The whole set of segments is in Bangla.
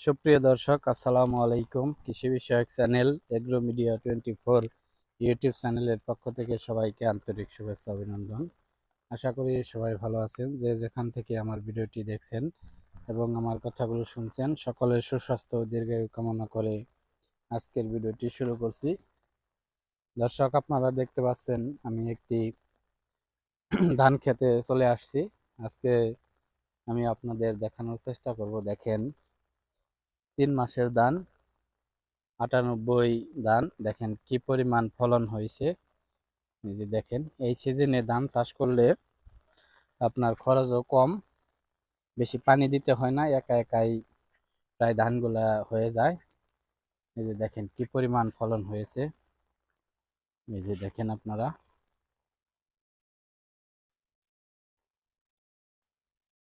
সুপ্রিয় দর্শক, আসসালামু আলাইকুম। কৃষি বিষয়ক channel agro media twenty four YouTube চ্যানেলের পক্ষ থেকে সবাইকে আন্তরিক শুভেচ্ছা, অভিনন্দন। আশা করি সবাই ভালো আছেন। যে যেখান থেকে আমার ভিডিওটি দেখছেন এবং আমার কথাগুলো শুনছেন, সকলের সুস্বাস্থ্য ও দীর্ঘায়ু কামনা করে আজকের ভিডিওটি শুরু করছি। দর্শক, আপনারা দেখতে পাচ্ছেন, আমি একটি ধান খেতে চলে আসছি। আজকে আমি আপনাদের দেখানোর চেষ্টা করব। দেখেন তিন মাসের ধান আটানব্বই ধান দেখেন কি পরিমাণ ফলন হয়েছে। যে দেখেন, এই সিজনে ধান চাষ করলে আপনার খরচও কম, বেশি পানি দিতে হয় না, একা একাই প্রায় ধানগুলা হয়ে যায়। এই যে দেখেন কি পরিমাণ ফলন হয়েছে। এই যে দেখেন আপনারা।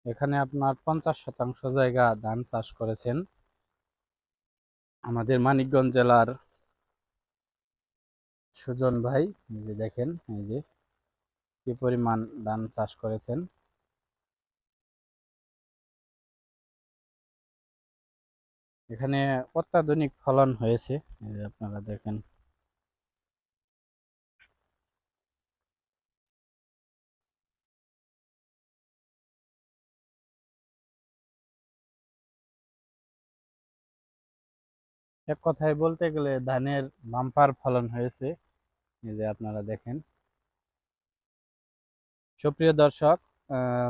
এখানে আপনার পঞ্চাশ শতাংশ জায়গা ধান চাষ করেছেন। আমাদের মানিকগঞ্জ জেলার সুজন ভাই, এই যে দেখেন, এই যে কি পরিমাণ ধান চাষ করেছেন। এখানে অত্যাধুনিক ফলন হয়েছে আপনারা দেখেন। এক কথায় বলতে গেলে ধানের বাম্পার ফলন হয়েছে। যে আপনারা দেখেন। সুপ্রিয় দর্শক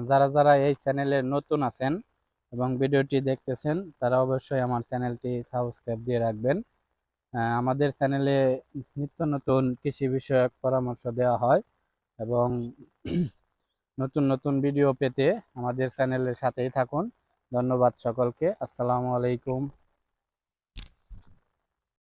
যারা যারা এই চ্যানেলে নতুন আছেন এবং ভিডিওটি দেখতেছেন, তারা অবশ্যই আমার চ্যানেলটি সাবস্ক্রাইব দিয়ে রাখবেন। আমাদের চ্যানেলে নিত্য নতুন কৃষি বিষয়ক পরামর্শ দেওয়া হয় এবং নতুন নতুন ভিডিও পেতে আমাদের চ্যানেলের সাথেই থাকুন। ধন্যবাদ সকলকে। আসসালামু আলাইকুম।